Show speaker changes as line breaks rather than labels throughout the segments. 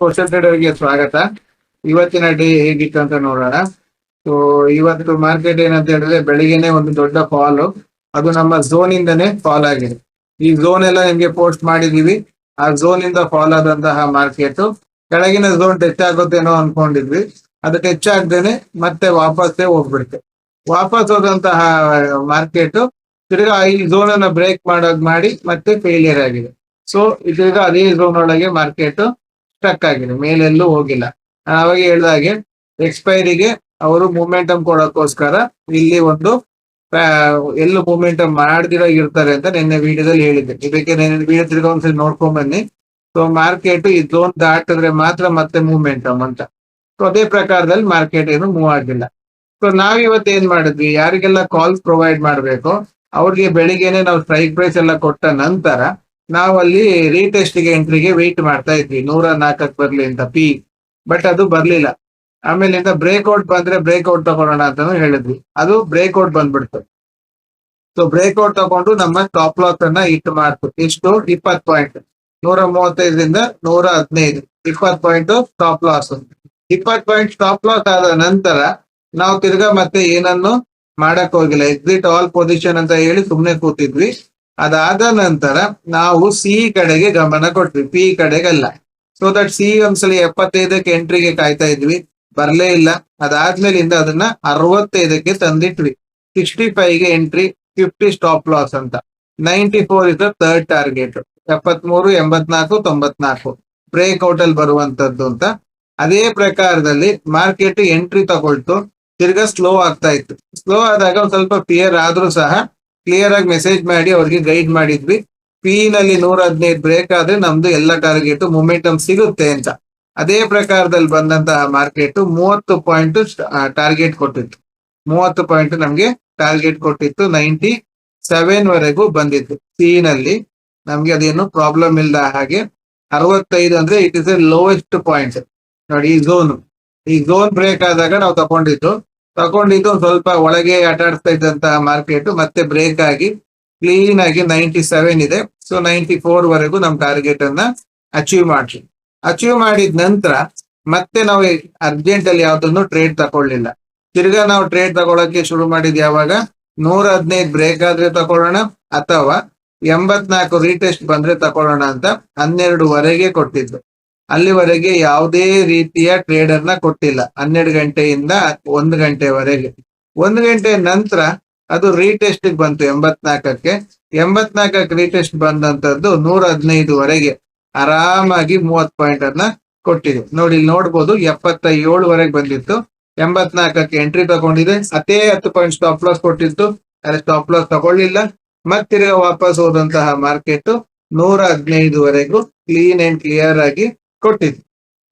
Postal ಟ್ರೇಡರ್ಗೆ ಸ್ವಾಗತ. ಇವತ್ತಿನ day ಹೇಗಿತ್ತು ಅಂತ ನೋಡೋಣ. ಸೊ ಇವತ್ತು ಮಾರ್ಕೆಟ್ ಏನಂತ ಹೇಳಿದ್ರೆ ಬೆಳಿಗ್ಗೆನೆ ಒಂದು ದೊಡ್ಡ ಫಾಲ್ ಅದು ನಮ್ಮ ಝೋನ್ ಇಂದನೇ ಫಾಲ್ ಆಗಿದೆ. ಈ ಝೋನ್ ಎಲ್ಲ ನಿಮ್ಗೆ ಪೋಸ್ಟ್ ಮಾಡಿದೀವಿ. ಆ ಝೋನ್ ಇಂದ ಫಾಲ್ ಆದಂತಹ ಮಾರ್ಕೆಟ್ ಕೆಳಗಿನ ಝೋನ್ ಟಚ್ ಆಗುತ್ತೇನೋ ಅನ್ಕೊಂಡಿದ್ವಿ. ಅದು ಟಚ್ ಆಗ್ದೇನೆ ಮತ್ತೆ ವಾಪಸ್ಸೇ ಹೋಗ್ಬಿಡುತ್ತೆ. ವಾಪಸ್ ಹೋದಂತಹ ಮಾರ್ಕೆಟ್ ತಿರ್ಗಾ ಈ ಝೋನ್ ಅನ್ನ ಬ್ರೇಕ್ ಮಾಡೋದ್ ಮಾಡಿ ಮತ್ತೆ ಫೇಲಿಯರ್ ಆಗಿದೆ. ಸೊ ಇದೀಗ ಅದೇ ಝೋನ್ ಒಳಗೆ ಮಾರ್ಕೆಟ್ ಸ್ಟಕ್ ಆಗಿದೆ ಮೇಲೆಲ್ಲೂ ಹೋಗಿಲ್ಲ. ಅವಾಗ ಹೇಳ್ದಾಗೆ ಎಕ್ಸ್ಪೈರಿಗೆ ಅವರು ಮೂಮೆಂಟಮ್ ಕೊಡೋಕ್ಕೋಸ್ಕರ ಇಲ್ಲಿ ಒಂದು ಎಲ್ಲೂ ಮೂಮೆಂಟಮ್ ಮಾಡ್ದಿರೋ ಇರ್ತಾರೆ ಅಂತ ನಿನ್ನೆ ವಿಡಿಯೋದಲ್ಲಿ ಹೇಳಿದ್ದೆ. ಇದಕ್ಕೆ ನಿನ್ನೆ ವಿಡಿಯೋ ತಿರ್ಗ ಒಂದ್ಸಲಿ ನೋಡ್ಕೊಂಡ್ ಬನ್ನಿ. ಸೊ ಮಾರ್ಕೆಟ್ ಈ ಝೋನ್ ದಾಟಿದ್ರೆ ಮಾತ್ರ ಮತ್ತೆ ಮೂಮೆಂಟಮ್ ಅಂತ. ಸೊ ಅದೇ ಪ್ರಕಾರದಲ್ಲಿ ಮಾರ್ಕೆಟ್ ಏನು ಮೂವ್ ಆಗಿಲ್ಲ. ಸೊ ನಾವ್ ಇವತ್ತು ಏನ್ ಮಾಡಿದ್ವಿ? ಯಾರಿಗೆಲ್ಲ ಕಾಲ್ಸ್ ಪ್ರೊವೈಡ್ ಮಾಡ್ಬೇಕು, ಅವ್ರಿಗೆ ಬೆಳಿಗ್ಗೆನೆ ನಾವು ಸ್ಟ್ರೈಕ್ ಪ್ರೈಸ್ ಎಲ್ಲ ಕೊಟ್ಟ ನಂತರ ನಾವು ಅಲ್ಲಿ ರೀಟೆಸ್ಟ್ಗೆ ಎಂಟ್ರಿಗೆ ವೆಯ್ಟ್ ಮಾಡ್ತಾ ಇದ್ವಿ. ನೂರ ನಾಲ್ಕಕ್ಕೆ ಬರಲಿ ಅಂತ ಪಿ ಬಟ್ ಅದು ಬರ್ಲಿಲ್ಲ. ಆಮೇಲಿಂದ ಬ್ರೇಕ್ಔಟ್ ಬಂದ್ರೆ ಬ್ರೇಕ್ಔಟ್ ತಗೊಳ್ಳೋಣ ಅಂತಾನು ಹೇಳಿದ್ವಿ. ಅದು ಬ್ರೇಕ್ಔಟ್ ಬಂದ್ಬಿಡ್ತು. ಸೊ ಬ್ರೇಕ್ಔಟ್ ತಗೊಂಡು ನಮ್ಮ ಟಾಪ್ ಲಾಸ್ ಅನ್ನ ಇಟ್ ಮಾಡ್ತು. ಇಷ್ಟು ಇಪ್ಪತ್ತು ಪಾಯಿಂಟ್ ನೂರ ಮೂವತ್ತೈದರಿಂದ ನೂರ ಹದಿನೈದು. ಇಪ್ಪತ್ತು ಪಾಯಿಂಟ್ ಸ್ಟಾಪ್ ಲಾಸ್ ಇಪ್ಪತ್ ಪಾಯಿಂಟ್ ಸ್ಟಾಪ್ ಲಾಸ್ ಆದ ನಂತರ ನಾವು ತಿರ್ಗಾ ಮತ್ತೆ ಏನನ್ನು ಮಾಡಕ್ ಹೋಗಿಲ್ಲ. ಎಕ್ಸಿಟ್ ಆಲ್ ಪೊಸಿಷನ್ ಅಂತ ಹೇಳಿ ಸುಮ್ನೆ ಕೂತಿದ್ವಿ. ಅದಾದ ನಂತರ ನಾವು ಸಿ ಕಡೆಗೆ ಗಮನ ಕೊಟ್ವಿ. ಪಿ ಕಡೆಗಲ್ಲ. ಸೊ ದಟ್ ಸಿ ಒಂದ್ಸಲಿ ಎಪ್ಪತ್ತೈದಕ್ಕೆ ಎಂಟ್ರಿಗೆ ಕಾಯ್ತಾ ಇದ್ವಿ. ಬರ್ಲೇ ಇಲ್ಲ. ಅದಾದ್ಮೇಲಿಂದ ಅದನ್ನ ಅರವತ್ತೈದಕ್ಕೆ ತಂದಿಟ್ವಿ. ಸಿಕ್ಸ್ಟಿ ಫೈವ್ಗೆ ಎಂಟ್ರಿ ಫಿಫ್ಟಿ ಸ್ಟಾಪ್ ಲಾಸ್ ಅಂತ. Ninety four is third target ಎಪ್ಪತ್ಮೂರು, ಎಂಬತ್ನಾಲ್ಕು, ತೊಂಬತ್ನಾಲ್ಕು. ಬ್ರೇಕ್ಔಟ್ ಅಲ್ಲಿ ಬರುವಂತದ್ದು ಅಂತ. ಅದೇ ಪ್ರಕಾರದಲ್ಲಿ ಮಾರ್ಕೆಟ್ ಎಂಟ್ರಿ ತಗೊಳ್ತು. ತಿರ್ಗಾ ಸ್ಲೋ ಆಗ್ತಾ ಇತ್ತು. ಸ್ಲೋ ಆದಾಗ ಒಂದ್ ಸ್ವಲ್ಪ ಪಿಯರ್ ಆದ್ರೂ ಸಹ ಕ್ಲಿಯರ್ ಆಗಿ ಮೆಸೇಜ್ ಮಾಡಿ, ಅವ್ರಿಗೆ ಗೈಡ್ ಮಾಡಿದ್ವಿ. ಪಿ ನಲ್ಲಿ ನೂರ ಹದಿನೈದು ಬ್ರೇಕ್ ಆದ್ರೆ ನಮ್ದು ಎಲ್ಲ ಟಾರ್ಗೆಟ್ ಮೊಮೆಂಟಮ್ ಸಿಗುತ್ತೆ ಅಂತ. ಅದೇ ಪ್ರಕಾರದಲ್ಲಿ ಬಂದಂತಹ ಮಾರ್ಕೆಟ್ ಮೂವತ್ತು ಪಾಯಿಂಟ್ ಟಾರ್ಗೆಟ್ ಕೊಟ್ಟಿತ್ತು. ಮೂವತ್ತು ಪಾಯಿಂಟ್ ನಮ್ಗೆ ಟಾರ್ಗೆಟ್ ಕೊಟ್ಟಿತ್ತು. ನೈಂಟಿ ಸೆವೆನ್ ವರೆಗೂ ಬಂದಿತ್ತು. ಸಿ ನಲ್ಲಿ ನಮ್ಗೆ ಅದೇನು ಪ್ರಾಬ್ಲಮ್ ಇಲ್ಲದ ಹಾಗೆ ಅರವತ್ತೈದು ಅಂದ್ರೆ it is a lowest point ನೋಡಿ, ಈ ಝೋನ್ ಈ ಝೋನ್ ಬ್ರೇಕ್ ಆದಾಗ ನಾವು ತಗೊಂಡಿದ್ದು ತಗೊಂಡಿದ್ದು ಸ್ವಲ್ಪ ಒಳಗೆ ಆಟಾಡ್ತಾ ಇದ್ದಂತಹ ಮಾರ್ಕೆಟ್ ಮತ್ತೆ ಬ್ರೇಕ್ ಆಗಿ ಕ್ಲೀನ್ ಆಗಿ ನೈಂಟಿ ಸೆವೆನ್ ಇದೆ. ಸೊ ನೈಂಟಿ ಫೋರ್ ವರೆಗೂ ನಮ್ ಟಾರ್ಗೆಟ್ ಅನ್ನ ಅಚೀವ್ ಮಾಡ್ಲಿ ಅಚೀವ್ ಮಾಡಿದ ನಂತರ ಮತ್ತೆ ನಾವು ಅರ್ಜೆಂಟ್ ಅಲ್ಲಿ ಯಾವ್ದನ್ನು ಟ್ರೇಡ್ ತಗೊಳ್ಳಿಲ್ಲ. ತಿರ್ಗಾ ನಾವು ಟ್ರೇಡ್ ತಗೊಳಕ್ಕೆ ಶುರು ಮಾಡಿದ್ ಯಾವಾಗ? ನೂರ ಹದಿನೈದು ಬ್ರೇಕ್ ಆದ್ರೆ ತಗೊಳ್ಳೋಣ, ಅಥವಾ ಎಂಬತ್ನಾಲ್ಕು ರೀಟೆಸ್ಟ್ ಬಂದ್ರೆ ತಗೊಳ್ಳೋಣ ಅಂತ ಹನ್ನೆರಡುವರೆಗೆ ಕೊಟ್ಟಿದ್ದು. ಅಲ್ಲಿವರೆಗೆ ಯಾವುದೇ ರೀತಿಯ ಟ್ರೇಡರ್ನ ಕೊಟ್ಟಿಲ್ಲ. ಹನ್ನೆರಡು ಗಂಟೆಯಿಂದ ಒಂದು ಗಂಟೆವರೆಗೆ. ಒಂದು ಗಂಟೆ ನಂತರ ಅದು ರೀಟೆಸ್ಟ್ ಬಂತು ಎಂಬತ್ನಾಲ್ಕಕ್ಕೆ ಎಂಬತ್ನಾಲ್ಕಕ್ಕೆ ರೀಟೆಸ್ಟ್ ಬಂದಂತದ್ದು ನೂರ ಹದಿನೈದುವರೆಗೆ ಆರಾಮಾಗಿ ಮೂವತ್ ಪಾಯಿಂಟ್ ಅನ್ನ ಕೊಟ್ಟಿದೆ. ನೋಡಿ, ಇಲ್ಲಿ ನೋಡ್ಬೋದು ಎಪ್ಪತ್ತ ಏಳುವರೆಗೆ ಬಂದಿತ್ತು. ಎಂಬತ್ನಾಲ್ಕಕ್ಕೆ ಎಂಟ್ರಿ ತಗೊಂಡಿದೆ. ಅದೇ ಹತ್ತು ಪಾಯಿಂಟ್ ಸ್ಟಾಪ್ ಲಾಸ್ ಕೊಟ್ಟಿತ್ತು. ಅದೇ ಸ್ಟಾಪ್ ಲಾಸ್ ತಗೊಳ್ಳಿಲ್ಲ. ಮತ್ತಿರ್ಗ ವಾಪಸ್ ಹೋದಂತಹ ಮಾರ್ಕೆಟ್ ನೂರ ಹದಿನೈದುವರೆಗೂ ಕ್ಲೀನ್ ಅಂಡ್ ಕ್ಲಿಯರ್ ಆಗಿ ಕೊಟ್ಟಿತ್ತು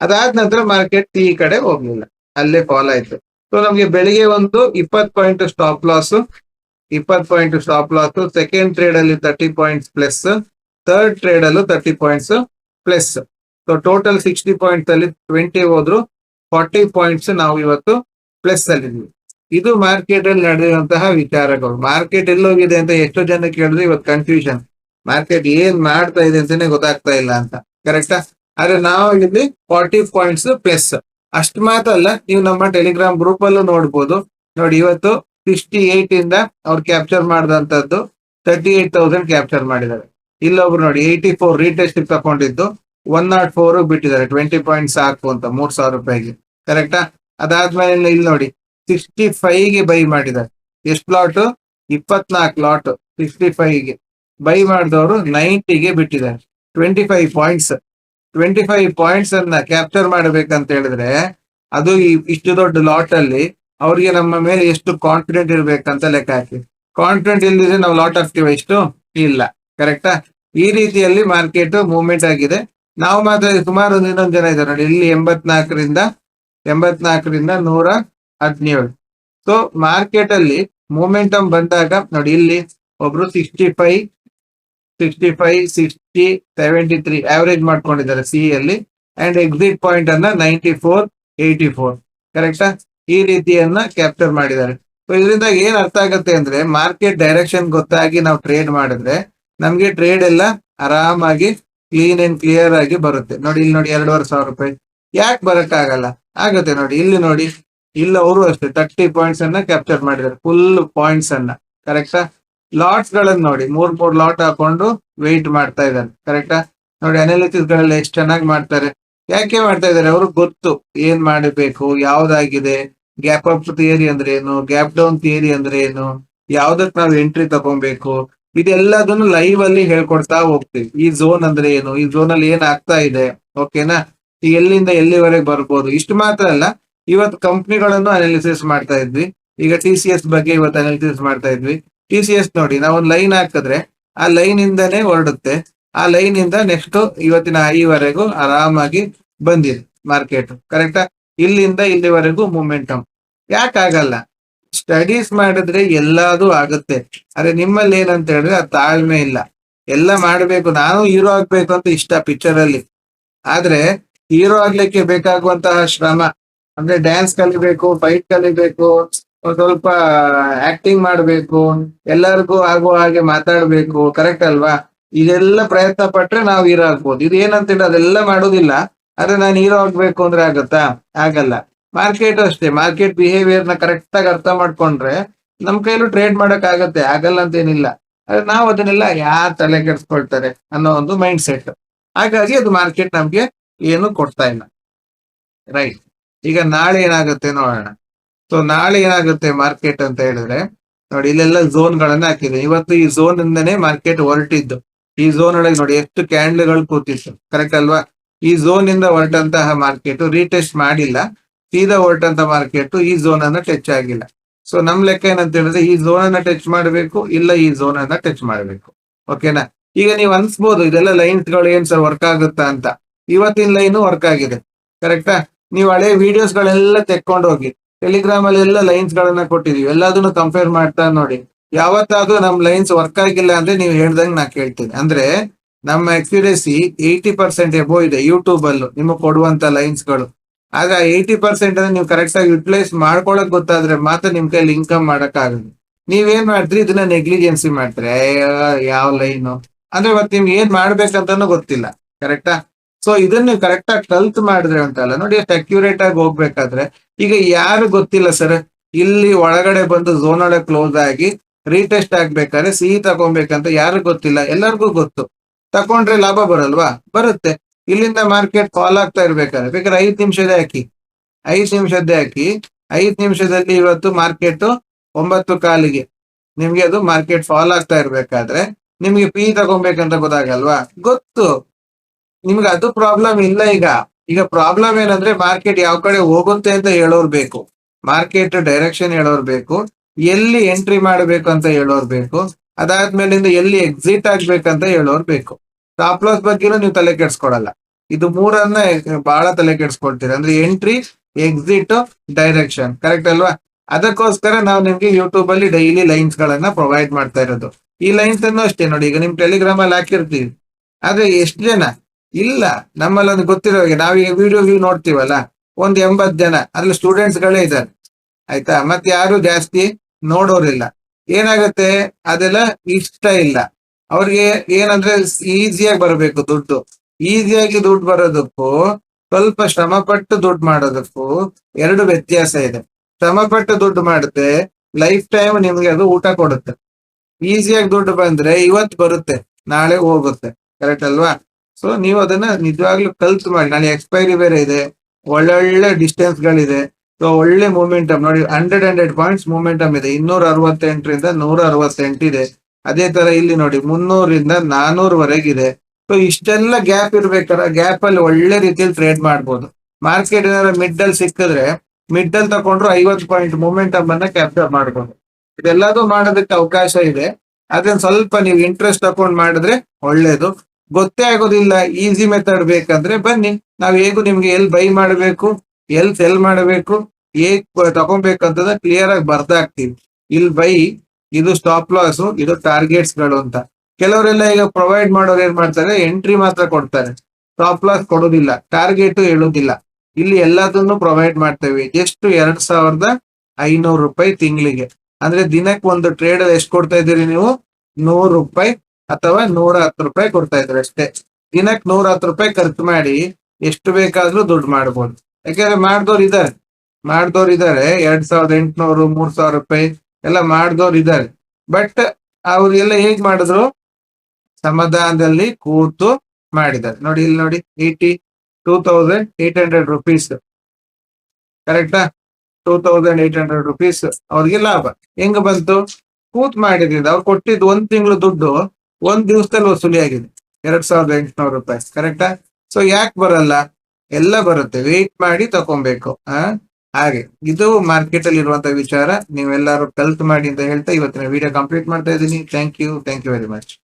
ಅದಾದ ನಂತರ ಮಾರ್ಕೆಟ್ ಈ ಕಡೆ ಹೋಗ್ಲಿಲ್ಲ. ಅಲ್ಲೇ ಫಾಲ್ ಆಯ್ತು. ಸೊ ನಮ್ಗೆ ಬೆಳಿಗ್ಗೆ ಒಂದು ಇಪ್ಪತ್ ಪಾಯಿಂಟ್ ಸ್ಟಾಪ್ ಲಾಸ್ ಇಪ್ಪತ್ point stop loss second trade ಅಲ್ಲಿ thirty points plus third trade ಅಲ್ಲೂ thirty points plus so total sixty points ಅಲ್ಲಿ ಟ್ವೆಂಟಿ ಹೋದ್ರು ಫಾರ್ಟಿ ಪಾಯಿಂಟ್ಸ್ ನಾವು ಇವತ್ತು ಪ್ಲಸ್ ಅಲ್ಲಿದ್ವಿ ಇದು ಮಾರ್ಕೆಟ್ ಅಲ್ಲಿ ನಡೆದಿರುವಂತಹ ವಿಚಾರಗಳು. ಮಾರ್ಕೆಟ್ ಎಲ್ಲೋಗಿದೆ ಅಂತ ಎಷ್ಟೋ ಜನ ಕೇಳಿದ್ರೆ ಇವತ್ತು ಕನ್ಫ್ಯೂಷನ್ ಮಾರ್ಕೆಟ್ ಏನ್ ಮಾಡ್ತಾ ಇದೆ ಅಂತಾನೆ ಗೊತ್ತಾಗ್ತಾ ಇಲ್ಲ ಅಂತ. ಕರೆಕ್ಟಾ ಆದ್ರೆ ನಾವು ಇಲ್ಲಿ ಫಾರ್ಟಿ ಪಾಯಿಂಟ್ಸ್ ಪ್ಲಸ್ ಅಷ್ಟು ಅಲ್ಲ ನೀವು ನಮ್ಮ ಟೆಲಿಗ್ರಾಮ್ ಗ್ರೂಪ್ ಅಲ್ಲೂ ನೋಡ್ಬೋದು. ನೋಡಿ, ಇವತ್ತು ಸಿಕ್ಸ್ಟಿ ಏಟ್ ಇಂದ ಅವ್ರು ಕ್ಯಾಪ್ಚರ್ ಮಾಡಿದಂತದ್ದು ತರ್ಟಿ ಏಟ್ ತೌಸಂಡ್ ಕ್ಯಾಪ್ಚರ್ ಮಾಡಿದ್ದಾರೆ. ಇಲ್ಲೊಬ್ರು ನೋಡಿ ಏಯ್ಟಿ ಫೋರ್ ರೀಟೆಸ್ಟ್ ತಗೊಂಡಿದ್ದು ಒನ್ ನಾಟ್ ಫೋರ್ ಬಿಟ್ಟಿದ್ದಾರೆ ಟ್ವೆಂಟಿ ಪಾಯಿಂಟ್ ಸಾಕು ಅಂತ, ಮೂರ್ ಸಾವಿರ ರೂಪಾಯಿಗೆ. ಕರೆಕ್ಟಾ ಅದಾದ್ಮೇಲೆ ಇಲ್ಲಿ ನೋಡಿ ಸಿಕ್ಸ್ಟಿ ಫೈವ್ಗೆ ಬೈ ಮಾಡಿದ್ದಾರೆ. ಎಷ್ಟು ಲಾಟ್ ಇಪ್ಪತ್ನಾಲ್ಕು ಲಾಟ್ ಸಿಕ್ಸ್ಟಿ ಫೈವ್ಗೆ ಬೈ ಮಾಡಿದವರು ನೈಂಟಿಗೆ ಬಿಟ್ಟಿದ್ದಾರೆ. Twenty five points twenty five points ಅನ್ನ ಕ್ಯಾಪ್ಚರ್ ಮಾಡಬೇಕಂತ ಹೇಳಿದ್ರೆ, ಅದು ಇಷ್ಟು ದೊಡ್ಡ ಲಾಟ್ ಅಲ್ಲಿ ಅವ್ರಿಗೆ ನಮ್ಮ ಮೇಲೆ ಎಷ್ಟು ಕಾನ್ಫಿಡೆಂಟ್ ಇರ್ಬೇಕಂತ ಲೆಕ್ಕ ಹಾಕಿ. ಕಾನ್ಫಿಡೆಂಟ್ ಇಲ್ಲದಿದ್ರೆ ನಾವು ಲಾಟ್ ಹಾಕ್ತೀವಿ ಇಷ್ಟು? ಇಲ್ಲ. ಕರೆಕ್ಟಾ ಈ ರೀತಿಯಲ್ಲಿ ಮಾರ್ಕೆಟ್ ಮೂವ್ಮೆಂಟ್ ಆಗಿದೆ. ನಾವು ಮಾತ್ರ ಸುಮಾರು ಒಂದು ಇನ್ನೊಂದು ಜನ ಇದ್ದಾರೆ ನೋಡಿ. ಇಲ್ಲಿ ಎಂಬತ್ನಾಲ್ಕರಿಂದ ಎಂಬತ್ನಾಲ್ಕರಿಂದ ನೂರ ಹದಿನೇಳು. ಸೊ ಮಾರ್ಕೆಟ್ ಅಲ್ಲಿ ಮೂಮೆಂಟಮ್ ಬಂದಾಗ ನೋಡಿ ಇಲ್ಲಿ ಒಬ್ರು sixty five sixty five sixty seventy three average ಮಾಡ್ಕೊಂಡಿದ್ದಾರೆ ಸಿ ಅಲ್ಲಿ. ಅಂಡ್ ಎಕ್ಸಿಟ್ ಪಾಯಿಂಟ್ ಅನ್ನ ನೈಂಟಿ ಫೋರ್ ಏಯ್ಟಿ ಫೋರ್ ಕರೆಕ್ಟಾ ಈ ರೀತಿಯನ್ನ ಕ್ಯಾಪ್ಚರ್ ಮಾಡಿದ್ದಾರೆ. ಇದರಿಂದ ಏನ್ ಅರ್ಥ ಆಗುತ್ತೆ ಅಂದ್ರೆ ಮಾರ್ಕೆಟ್ ಡೈರೆಕ್ಷನ್ ಗೊತ್ತಾಗಿ ನಾವು ಟ್ರೇಡ್ ಮಾಡಿದ್ರೆ ನಮ್ಗೆ ಟ್ರೇಡ್ ಎಲ್ಲ ಆರಾಮಾಗಿ ಕ್ಲೀನ್ ಅಂಡ್ ಕ್ಲಿಯರ್ ಆಗಿ ಬರುತ್ತೆ. ನೋಡಿ, ಇಲ್ಲಿ ನೋಡಿ ಎರಡೂವರೆ ಸಾವಿರ ರೂಪಾಯಿ. ಯಾಕೆ ಬರಕ್ಕಾಗಲ್ಲ? ಆಗುತ್ತೆ ನೋಡಿ, ಇಲ್ಲಿ ನೋಡಿ. ಇಲ್ಲ ಅವರು ಅಷ್ಟೇ ತರ್ಟಿ ಪಾಯಿಂಟ್ಸ್ ಅನ್ನ ಕ್ಯಾಪ್ಚರ್ ಮಾಡಿದ್ದಾರೆ. ಫುಲ್ ಪಾಯಿಂಟ್ಸ್ ಅನ್ನ. ಕರೆಕ್ಟಾ ಲಾಟ್ಸ್ ಗಳನ್ನ ನೋಡಿ, ಮೂರ್ ಮೂರ್ ಲಾಟ್ ಹಾಕೊಂಡು ವೆಯ್ಟ್ ಮಾಡ್ತಾ ಇದ್ದಾರೆ ಕರೆಕ್ಟಾ ನೋಡಿ ಅನಾಲಿಸಿಸ್ ಗಳೆಲ್ಲ ಎಷ್ಟು ಚೆನ್ನಾಗಿ ಮಾಡ್ತಾರೆ. ಯಾಕೆ ಮಾಡ್ತಾ ಇದ್ದಾರೆ? ಅವ್ರಿಗೆ ಗೊತ್ತು. ಏನ್ ಮಾಡಬೇಕು? ಯಾವ್ದಾಗಿದೆ? ಗ್ಯಾಪ್ ಅಪ್ ಥಿಯರಿ ಅಂದ್ರೆ ಏನು? ಗ್ಯಾಪ್ ಡೌನ್ ಥಿಯರಿ ಅಂದ್ರೆ ಏನು? ಯಾವ್ದಕ್ ನಾವು ಎಂಟ್ರಿ ತಗೊಬೇಕು? ಇದೆಲ್ಲದನ್ನು ಲೈವ್ ಅಲ್ಲಿ ಹೇಳ್ಕೊಡ್ತಾ ಹೋಗ್ತೀವಿ. ಈ ಝೋನ್ ಅಂದ್ರೆ ಏನು? ಈ ಝೋನ್ ಅಲ್ಲಿ ಏನ್ ಆಗ್ತಾ ಇದೆ? ಓಕೆನಾ ಎಲ್ಲಿಂದ ಎಲ್ಲಿವರೆಗೆ ಬರ್ಬೋದು? ಇಷ್ಟು ಮಾತ್ರ ಅಲ್ಲ, ಇವತ್ತು ಕಂಪ್ನಿಗಳನ್ನು ಅನಾಲಿಸಿಸ್ ಮಾಡ್ತಾ ಇದ್ವಿ. ಈಗ ಟಿ ಸಿ ಎಸ್ ಬಗ್ಗೆ ಇವತ್ತು ಅನಾಲಿಸಿಸ್ ಮಾಡ್ತಾ ಇದ್ವಿ. ಟಿ ಸಿ ಎಸ್ ನೋಡಿ ನಾವು ಲೈನ್ ಹಾಕಿದ್ರೆ ಆ ಲೈನ್ ಇಂದಾನೆ ಹೊರಡುತ್ತೆ. ಆ ಲೈನ್ ಇಂದ ನೆಕ್ಸ್ಟ್ ಇವತ್ತಿನ ಐವರೆಗೂ ಆರಾಮಾಗಿ ಬಂದಿದೆ ಮಾರ್ಕೆಟ್ ಕರೆಕ್ಟಾ ಇಲ್ಲಿಂದ ಇಲ್ಲಿವರೆಗೂ ಮೂಮೆಂಟಮ್ ಯಾಕಾಗಲ್ಲ ಸ್ಟಡೀಸ್ ಮಾಡಿದ್ರೆ ಎಲ್ಲದೂ ಆಗುತ್ತೆ. ಅರೆ ನಿಮ್ಮಲ್ಲಿ ಏನಂತ ಹೇಳಿದ್ರೆ ಆ ತಾಳ್ಮೆ ಇಲ್ಲ. ಎಲ್ಲ ಮಾಡಬೇಕು. ನಾನು ಹೀರೋ ಆಗ್ಬೇಕು ಅಂತ ಇಷ್ಟ ಪಿಕ್ಚರ್ ಅಲ್ಲಿ. ಆದ್ರೆ ಹೀರೋ ಆಗ್ಲಿಕ್ಕೆ ಬೇಕಾಗುವಂತಹ ಶ್ರಮ. ಅಂದ್ರೆ ಡ್ಯಾನ್ಸ್ ಕಲಿಬೇಕು ಫೈಟ್ ಕಲಿಬೇಕು ಸ್ವಲ್ಪ ಆಕ್ಟಿಂಗ್ ಮಾಡ್ಬೇಕು, ಎಲ್ಲರಿಗೂ ಆಗುವ ಹಾಗೆ ಮಾತಾಡ್ಬೇಕು ಕರೆಕ್ಟ್ ಅಲ್ವಾ? ಇದೆಲ್ಲ ಪ್ರಯತ್ನ ಪಟ್ರೆ ನಾವು ಹೀರೋ ಆಗ್ಬೋದು. ಇದು ಏನಂತ ಹೇಳಿ ಅದೆಲ್ಲ ಮಾಡೋದಿಲ್ಲ. ಆದ್ರೆ ನಾನು ಹೀರೋ ಆಗ್ಬೇಕು ಅಂದ್ರೆ ಆಗತ್ತಾ? ಆಗಲ್ಲ. ಮಾರ್ಕೆಟ್ ಅಷ್ಟೇ. ಮಾರ್ಕೆಟ್ ಬಿಹೇವಿಯರ್ನ ಕರೆಕ್ಟ್ ಆಗಿ ಅರ್ಥ ಮಾಡ್ಕೊಂಡ್ರೆ ನಮ್ ಕೈಲೂ ಟ್ರೇಡ್ ಮಾಡಕ್ ಆಗತ್ತೆ. ಆಗಲ್ಲ ಅಂತ ಏನಿಲ್ಲ ಆದ್ರೆ ನಾವು ಅದನ್ನೆಲ್ಲ ಯಾರ್ ತಲೆ ಕೆಡ್ಸ್ಕೊಳ್ತಾರೆ ಅನ್ನೋ ಒಂದು ಮೈಂಡ್ ಸೆಟ್ ಹಾಗಾಗಿ ಅದು ಮಾರ್ಕೆಟ್ ನಮ್ಗೆ ಏನು ಕೊಡ್ತಾ ಇಲ್ಲ. ರೈಟ್ ಈಗ ನಾಳೆ ಏನಾಗುತ್ತೆ ನೋಡೋಣ. ಸೊ ನಾಳೆ ಏನಾಗುತ್ತೆ ಮಾರ್ಕೆಟ್ ಅಂತ ಹೇಳಿದ್ರೆ, ನೋಡಿ ಇಲ್ಲೆಲ್ಲ ಝೋನ್ ಗಳನ್ನ ಹಾಕಿದೆ. ಇವತ್ತು ಈ ಝೋನ್ ಇಂದನೇ ಮಾರ್ಕೆಟ್ ಹೊರಟಿದ್ದು. ಈ ಝೋನ್ ಒಳಗೆ ನೋಡಿ ಎಷ್ಟು ಕ್ಯಾಂಡ್ಲ್ಗಳು ಕೂತಿತ್ತು. ಕರೆಕ್ಟ್ ಅಲ್ವಾ? ಈ ಝೋನ್ ಇಂದ ಹೊರಟಂತಹ ಮಾರ್ಕೆಟ್ ರೀಟೆಸ್ಟ್ ಮಾಡಿಲ್ಲ. ಸೀದಾ ಹೊರಟಂತ ಮಾರ್ಕೆಟ್ ಈ ಝೋನ್ ಅನ್ನ ಟಚ್ ಆಗಿಲ್ಲ. ಸೊ ನಮ್ ಲೆಕ್ಕ ಏನಂತ ಹೇಳಿದ್ರೆ, ಈ ಝೋನ್ ಅನ್ನ ಟಚ್ ಮಾಡಬೇಕು, ಇಲ್ಲ ಈ ಝೋನ್ ಅನ್ನ ಟಚ್ ಮಾಡಬೇಕು. ಓಕೆನಾ ಈಗ ನೀವು ಅನ್ಸ್ಬೋದು, ಇದೆಲ್ಲ ಲೈನ್ಸ್ಗಳು ಏನ್ ಸರ್ ವರ್ಕ್ ಆಗುತ್ತಾ ಅಂತ. ಇವತ್ತಿನ ಲೈನ್ ವರ್ಕ್ ಆಗಿದೆ. ಕರೆಕ್ಟಾ ನೀವು ಹಳೆ ವಿಡಿಯೋಸ್ ಗಳೆಲ್ಲ ತೆಕ್ಕೊಂಡು ಹೋಗಿ. ಟೆಲಿಗ್ರಾಮ್ ಅಲ್ಲಿ ಎಲ್ಲ ಲೈನ್ಸ್ ಗಳನ್ನ ಕೊಟ್ಟಿದೀವಿ. ಎಲ್ಲದನ್ನು ಕಂಪೇರ್ ಮಾಡ್ತಾ ನೋಡಿ. ಯಾವತ್ತಾದ್ರೂ ನಮ್ ಲೈನ್ಸ್ ವರ್ಕ್ ಆಗಿಲ್ಲ ಅಂದ್ರೆ ನೀವು ಹೇಳ್ದಂಗೆ ನಾ ಕೇಳ್ತೀನಿ. ಅಂದ್ರೆ ನಮ್ಮ ಎಕ್ಸ್ಪೀರಿಯನ್ಸಿ ಏಯ್ಟಿ ಪರ್ಸೆಂಟ್ ಎಬೋ ಇದೆ ಯೂಟ್ಯೂಬ್ ಅಲ್ಲಿ, ನಿಮಗೆ ಕೊಡುವಂತ ಲೈನ್ಸ್ಗಳು. ಆಗ ಏಯ್ಟಿ ಪರ್ಸೆಂಟ್ ಅಂದ್ರೆ ನೀವು ಕರೆಕ್ಟ್ ಆಗಿ ಯುಟಿಲೈಸ್ ಮಾಡ್ಕೊಳಕ್ ಗೊತ್ತಾದ್ರೆ ಮಾತ್ರ ನಿಮ್ ಕೈಲಿ ಇನ್ಕಮ್ ಮಾಡಕ್ ಆಗುತ್ತೆ ನೀವೇನ್ ಮಾಡ್ತೀರಿ? ಇದನ್ನ ನೆಗ್ಲಿಜೆನ್ಸಿ ಮಾಡ್ತೀರಿ. ಯಾವ ಲೈನು ಅಂದ್ರೆ ಮತ್ತೆ ನಿಮ್ಗೆ ಏನ್ ಮಾಡ್ಬೇಕಂತಾನು ಗೊತ್ತಿಲ್ಲ. ಕರೆಕ್ಟಾ ಸೊ ಇದನ್ನ ನೀವು ಕರೆಕ್ಟ್ ಆಗಿ ಕಲ್ತ್ ಮಾಡಿದ್ರೆ ಅಂತಲ್ಲ ನೋಡಿ ಎಷ್ಟು ಅಕ್ಯುರೇಟ್ ಆಗಿ ಹೋಗ್ಬೇಕಾದ್ರೆ, ಈಗ ಯಾರು ಗೊತ್ತಿಲ್ಲ ಸರ್ ಇಲ್ಲಿ ಒಳಗಡೆ ಬಂದು ಝೋನ್ ಒಳಗೆ ಕ್ಲೋಸ್ ಆಗಿ ರೀಟೆಸ್ಟ್ ಆಗ್ಬೇಕಾದ್ರೆ ಸಿಹಿ ತಗೊಬೇಕಂತ ಯಾರು ಗೊತ್ತಿಲ್ಲ, ಎಲ್ಲರಿಗೂ ಗೊತ್ತು. ತಕೊಂಡ್ರೆ ಲಾಭ ಬರಲ್ವಾ? ಬರುತ್ತೆ. ಇಲ್ಲಿಂದ ಮಾರ್ಕೆಟ್ ಫಾಲ್ ಆಗ್ತಾ ಇರ್ಬೇಕಾದ್ರೆ, ಬೇಕಾದ್ರೆ ಐದ್ ನಿಮಿಷದೇ ಹಾಕಿ, ಐದು ನಿಮಿಷದ್ದೇ ಹಾಕಿ, ಐದು ನಿಮಿಷದಲ್ಲಿ ಇವತ್ತು ಮಾರ್ಕೆಟ್ ಒಂಬತ್ತು ಕಾಲಿಗೆ, ನಿಮ್ಗೆ ಅದು ಮಾರ್ಕೆಟ್ ಫಾಲ್ ಆಗ್ತಾ ಇರ್ಬೇಕಾದ್ರೆ, ನಿಮ್ಗೆ ಪಿ ತಗೊಬೇಕಂತ ಗೊತ್ತಾಗಲ್ವಾ? ಗೊತ್ತು. ನಿಮ್ಗೆ ಅದು ಪ್ರಾಬ್ಲಮ್ ಇಲ್ಲ ಈಗ. ಈಗ ಪ್ರಾಬ್ಲಮ್ ಏನಂದ್ರೆ ಮಾರ್ಕೆಟ್ ಯಾವ ಕಡೆ ಹೋಗುತ್ತೆ ಅಂತ ಹೇಳೋರ್ ಬೇಕು. ಮಾರ್ಕೆಟ್ ಡೈರೆಕ್ಷನ್ ಹೇಳೋರ್ ಬೇಕು. ಎಲ್ಲಿ ಎಂಟ್ರಿ ಮಾಡಬೇಕು ಅಂತ ಹೇಳೋರ್ ಬೇಕು. ಅದಾದ್ಮೇಲಿಂದ ಎಲ್ಲಿ ಎಕ್ಸಿಟ್ ಆಗ್ಬೇಕಂತ ಹೇಳೋರು ಬೇಕು. ಸ್ಟಾಪ್ ಲಾಸ್ ಬಗ್ಗೆನೂ ನೀವು ತಲೆ ಕೆಡ್ಸ್ಕೊಡಲ್ಲ. ಇದು ಮೂರನ್ನ ಬಹಳ ತಲೆ ಕೆಡ್ಸ್ಕೊಳ್ತೀರಿ. ಅಂದ್ರೆ ಎಂಟ್ರಿ ಎಕ್ಸಿಟ್ ಡೈರೆಕ್ಷನ್ ಕರೆಕ್ಟ್ ಅಲ್ವಾ? ಅದಕ್ಕೋಸ್ಕರ ನಾವು ನಿಮ್ಗೆ ಯೂಟ್ಯೂಬ್ ಅಲ್ಲಿ ಡೈಲಿ ಲೈನ್ಸ್ ಗಳನ್ನ ಪ್ರೊವೈಡ್ ಮಾಡ್ತಾ ಇರೋದು. ಈ ಲೈನ್ಸ್ ಅನ್ನು ಅಷ್ಟೇ ನೋಡಿ. ಈಗ ನಿಮ್ ಟೆಲಿಗ್ರಾಮ್ ಅಲ್ಲಿ ಹಾಕಿರ್ತೀವಿ. ಆದ್ರೆ ಎಷ್ಟು ಜನ ಇಲ್ಲ ನಮ್ಮಲ್ಲಿ ಒಂದು ಗೊತ್ತಿರೋ ಹಾಗೆ, ನಾವೀಗ ವಿಡಿಯೋ ವ್ಯೂ ನೋಡ್ತೀವಲ್ಲ, ಒಂದ್ ಎಂಬತ್ ಜನ, ಅದ್ರಲ್ಲಿ ಸ್ಟೂಡೆಂಟ್ಸ್ ಗಳೇ ಇದ್ದಾರೆ. ಆಯ್ತಾ? ಮತ್ತೆ ಯಾರು ಜಾಸ್ತಿ ನೋಡೋರಿಲ್ಲ. ಏನಾಗುತ್ತೆ? ಅದೆಲ್ಲ ಇಷ್ಟ ಇಲ್ಲ. ಅವ್ರಿಗೆ ಏನಂದ್ರೆ ಈಸಿಯಾಗಿ ಬರಬೇಕು ದುಡ್ಡು. ಈಸಿಯಾಗಿ ದುಡ್ಡು ಬರೋದಕ್ಕೂ, ಸ್ವಲ್ಪ ಶ್ರಮ ಪಟ್ಟು ದುಡ್ಡು ಮಾಡೋದಕ್ಕೂ ಎರಡು ವ್ಯತ್ಯಾಸ ಇದೆ. ಶ್ರಮ ಪಟ್ಟು ದುಡ್ಡು ಮಾಡುತ್ತೆ ಲೈಫ್ ಟೈಮ್ ನಿಮ್ಗೆ ಅದು ಊಟ ಕೊಡುತ್ತೆ. ಈಸಿಯಾಗಿ ದುಡ್ಡು ಬಂದ್ರೆ ಇವತ್ತು ಬರುತ್ತೆ, ನಾಳೆ ಹೋಗುತ್ತೆ. ಕರೆಕ್ಟ್ ಅಲ್ವಾ? ಸೊ ನೀವು ಅದನ್ನ ನಿಜವಾಗ್ಲೂ ಕಲ್ತ್ ಮಾಡಿ ನಾಳೆ ಎಕ್ಸ್ಪೈರಿ ಬೇರೆ ಇದೆ. ಒಳ್ಳೊಳ್ಳೆ ಡಿಸ್ಟೆನ್ಸ್ ಗಳಿದೆ. ಸೊ ಒಳ್ಳೆ ಮೂಮೆಂಟಮ್ ನೋಡಿ ಹಂಡ್ರೆಡ್ ಹಂಡ್ರೆಡ್ ಪಾಯಿಂಟ್ಸ್ ಮೂಮೆಂಟಮ್ ಇದೆ. ಇನ್ನೂರ ಅರವತ್ತೆಂಟರಿಂದ ನೂರ ಅರವತ್ತೆಂಟು ಇದೆ. ಅದೇ ತರ ಇಲ್ಲಿ ನೋಡಿ, ಮುನ್ನೂರಿಂದ ನಾನೂರವರೆಗಿದೆ. ಸೊ ಇಷ್ಟೆಲ್ಲ ಗ್ಯಾಪ್ ಇರ್ಬೇಕಾದ್ರೆ ಗ್ಯಾಪ್ ಅಲ್ಲಿ ಒಳ್ಳೆ ರೀತಿಯಲ್ಲಿ ಟ್ರೇಡ್ ಮಾಡ್ಬೋದು. ಮಾರ್ಕೆಟ್ ಏನಾದ್ರು ಮಿಡ್ ಅಲ್ಲಿ ಸಿಕ್ಕಿದ್ರೆ ಮಿಡ್ ಅಲ್ಲಿ ತಗೊಂಡ್ರು ಐವತ್ತು ಪಾಯಿಂಟ್ ಮೂಮೆಂಟಮ್ ಅನ್ನ ಕ್ಯಾಪ್ಚರ್ ಮಾಡ್ಬೋದು. ಇದೆಲ್ಲದೂ ಮಾಡೋದಕ್ಕೆ ಅವಕಾಶ ಇದೆ. ಅದನ್ನ ಸ್ವಲ್ಪ ನೀವು ಇಂಟ್ರೆಸ್ಟ್ ತಗೊಂಡ್ ಮಾಡಿದ್ರೆ ಒಳ್ಳೇದು. ಗೊತ್ತೇ ಆಗೋದಿಲ್ಲ ಈಸಿ ಮೆಥಡ್ ಬೇಕಂದ್ರೆ ಬನ್ನಿ. ನಾವು ಹೇಗೂ ನಿಮ್ಗೆ ಎಲ್ಲಿ ಬೈ ಮಾಡಬೇಕು, ಎಲ್ಲಿ ಸೆಲ್ ಮಾಡಬೇಕು, ಹೇಗ್ ತಗೊಬೇಕಂತದ ಕ್ಲಿಯರ್ ಆಗಿ ಬರ್ದಾಕ್ತಿವಿ ಇಲ್ಲಿ ಬೈ ಇದು ಸ್ಟಾಪ್ ಲಾಸ್ ಇದು ಟಾರ್ಗೆಟ್ಸ್ಗಳು ಅಂತ. ಕೆಲವರೆಲ್ಲ ಈಗ ಪ್ರೊವೈಡ್ ಮಾಡೋರು ಏನ್ ಮಾಡ್ತಾರೆ ಎಂಟ್ರಿ ಮಾತ್ರ ಕೊಡ್ತಾರೆ. ಸ್ಟಾಪ್ ಲಾಸ್ ಕೊಡೋದಿಲ್ಲ ಟಾರ್ಗೆಟ್ ಹೇಳೋದಿಲ್ಲ. ಇಲ್ಲಿ ಎಲ್ಲದನ್ನು ಪ್ರೊವೈಡ್ ಮಾಡ್ತೇವೆ. ಎಷ್ಟು? ಎರಡ್ ಸಾವಿರದ ಐನೂರು ರೂಪಾಯಿ ತಿಂಗಳಿಗೆ. ಅಂದ್ರೆ ದಿನಕ್ಕೆ ಒಂದು ಟ್ರೇಡ್ ಎಷ್ಟು ಕೊಡ್ತಾ ಇದ್ದೀರಿ ನೀವು? ನೂರು ರೂಪಾಯಿ ಅಥವಾ ನೂರ ಹತ್ತು ರೂಪಾಯಿ ಕೊಡ್ತಾ ಇದ್ರು ಅಷ್ಟೇ. ದಿನಕ್ಕೆ ನೂರ ಹತ್ತು ರೂಪಾಯಿ ಖರ್ಚು ಮಾಡಿ ಎಷ್ಟು ಬೇಕಾದ್ರೂ ದುಡ್ಡು ಮಾಡ್ಬೋದು. ಯಾಕೆಂದ್ರೆ ಮಾಡ್ದವ್ರು ಇದ್ದಾರೆ. ಮಾಡ್ದವ್ರು ಇದ್ದಾರೆ. ಎರಡ್ ಸಾವಿರದ ಎಂಟುನೂರು, ಮೂರ್ ಸಾವಿರ ರೂಪಾಯಿ ಎಲ್ಲ ಮಾಡ್ದವ್ರು ಇದ್ದಾರೆ. ಬಟ್ ಅವ್ರಿಗೆಲ್ಲ ಹೇಗ್ ಮಾಡಿದ್ರು? ಸಮಾಧಾನದಲ್ಲಿ ಕೂತು ಮಾಡಿದ್ದಾರೆ. ನೋಡಿ, ಇಲ್ಲಿ ನೋಡಿ eighty two thousand eight hundred rupees ಕರೆಕ್ಟಾ two thousand eight hundred rupees ಅವ್ರಿಗೆ ಲಾಭ. ಹೆಂಗ್ ಬಂತು? ಕೂತ್ ಮಾಡಿದ್ರಿಂದ, ಅವ್ರು ಕೊಟ್ಟಿದ್ದು ಒಂದ್ ತಿಂಗಳು ದುಡ್ಡು ಒಂದ್ ದಿವಸದಲ್ಲಿ ವಸೂಲಿ ಆಗಿದೆ. ಎರಡ್ ಸಾವಿರದ ಎಂಟುನೂರು ರೂಪಾಯಿ. ಕರೆಕ್ಟಾ ಸೊ ಯಾಕೆ ಬರಲ್ಲ? ಎಲ್ಲ ಬರುತ್ತೆ. ವೇಟ್ ಮಾಡಿ ತಕೊಬೇಕು. ಆ? ಹಾಗೆ. ಇದು ಮಾರ್ಕೆಟ್ ಅಲ್ಲಿ ಇರುವಂತ ವಿಚಾರ. ನೀವೆಲ್ಲರೂ ಕಲ್ತ್ ಮಾಡಿ ಅಂತ ಹೇಳ್ತಾ ಇವತ್ತಿನ ವಿಡಿಯೋ ಕಂಪ್ಲೀಟ್ ಮಾಡ್ತಾ ಇದ್ದೀನಿ. Thank you thank you very much